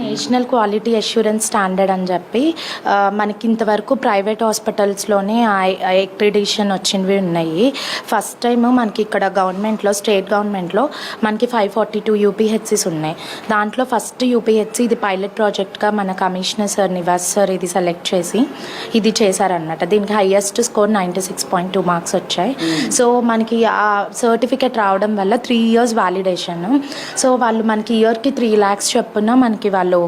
National quality assurance standard అని చెప్పి మనకి ఇంతవరకు ప్రైవేట్ హాస్పిటల్స్లోనే ఎక్రిడిషన్ వచ్చినవి ఉన్నాయి. ఫస్ట్ టైం మనకి ఇక్కడ గవర్నమెంట్లో స్టేట్ గవర్నమెంట్లో మనకి ఫైవ్ ఫార్టీ టూ యూపీహెచ్సిస్ ఉన్నాయి. దాంట్లో ఫస్ట్ యూపీహెచ్సి ఇది పైలట్ ప్రాజెక్ట్గా మన కమిషనర్ సార్ నివాస్ సార్ ఇది సెలెక్ట్ చేసి ఇది చేశారనమాట దీనికి highest score ninety six point two marks వచ్చాయి. సో మనకి ఆ సర్టిఫికేట్ రావడం వల్ల త్రీ ఇయర్స్ వ్యాలిడేషన్. సో వాళ్ళు మనకి ఇయర్కి త్రీ ల్యాక్స్ చొప్పున మనకి వాళ్ళు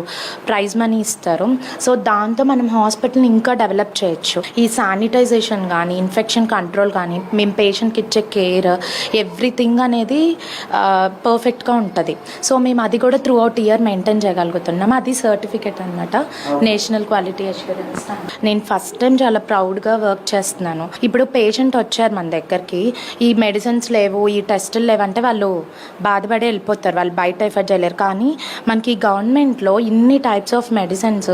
ప్రైజ్ మనీ ఇస్తారు. సో దాంతో మనం హాస్పిటల్ని ఇంకా డెవలప్ చేయొచ్చు. ఈ శానిటైజేషన్ కానీ ఇన్ఫెక్షన్ కంట్రోల్ కానీ మేము పేషెంట్కి ఇచ్చే కేర్ ఎవ్రీథింగ్ అనేది పర్ఫెక్ట్గా ఉంటుంది. సో మేము అది కూడా త్రూ అవుట్ ఇయర్ మెయింటైన్ చేయగలుగుతున్నాం. అది సర్టిఫికేట్ అనమాట నేషనల్ క్వాలిటీ అష్యూరెన్స్ నేను ఫస్ట్ టైం చాలా ప్రౌడ్గా వర్క్ చేస్తున్నాను. ఇప్పుడు పేషెంట్ వచ్చారు మన దగ్గరికి. ఈ మెడిసిన్స్ లేవు ఈ టెస్టులు లేవంటే వాళ్ళు బాధపడి వెళ్ళిపోతారు. వాళ్ళు బయట ఎఫర్ట్ చేయలేరు. కానీ మనకి గవర్నమెంట్లో ఇన్ని టైప్స్ ఆఫ్ మెడిసిన్స్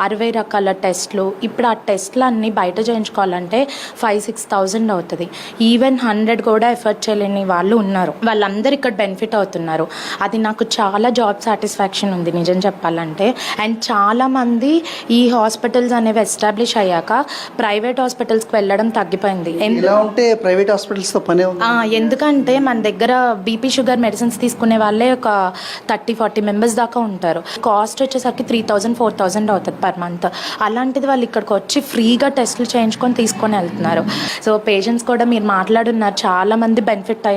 అరవై రకాల టెస్ట్లు. ఇప్పుడు ఆ టెస్ట్లు అన్నీ బయట చేయించుకోవాలంటే ఫైవ్ సిక్స్ థౌజండ్ అవుతుంది. ఈవెన్ హండ్రెడ్ కూడా ఎఫర్ట్ చేయలేని వాళ్ళు ఉన్నారు. వాళ్ళందరూ ఇక్కడ బెనిఫిట్ అవుతున్నారు. అది నాకు చాలా జాబ్ సాటిస్ఫాక్షన్ ఉంది నిజం చెప్పాలంటే. అండ్ చాలామంది ఈ హాస్పిటల్స్ అనేవి ఎస్టాబ్లిష్ అయ్యాక ప్రైవేట్ హాస్పిటల్స్కి వెళ్ళడం తగ్గిపోయింది. ప్రైవేట్ హాస్పిటల్స్తో పనే ఎందుకంటే మన దగ్గర బీపీ షుగర్ మెడిసిన్స్ తీసుకునే వాళ్ళే ఒక థర్టీ ఫార్టీ మెంబర్స్ దాకా ఉంటారు. కాస్ట్ వచ్చేసరికి త్రీ థౌజండ్ ఫోర్ థౌజండ్ అవుతుంది పర్ మంత్ అలాంటిది వాళ్ళు ఇక్కడికి వచ్చి ఫ్రీగా టెస్టులు చేయించుకొని తీసుకొని వెళ్తున్నారు. సో పేషెంట్స్ కూడా మీరు మాట్లాడున్నారు చాలా మంది బెనిఫిట్ అయ్యారు.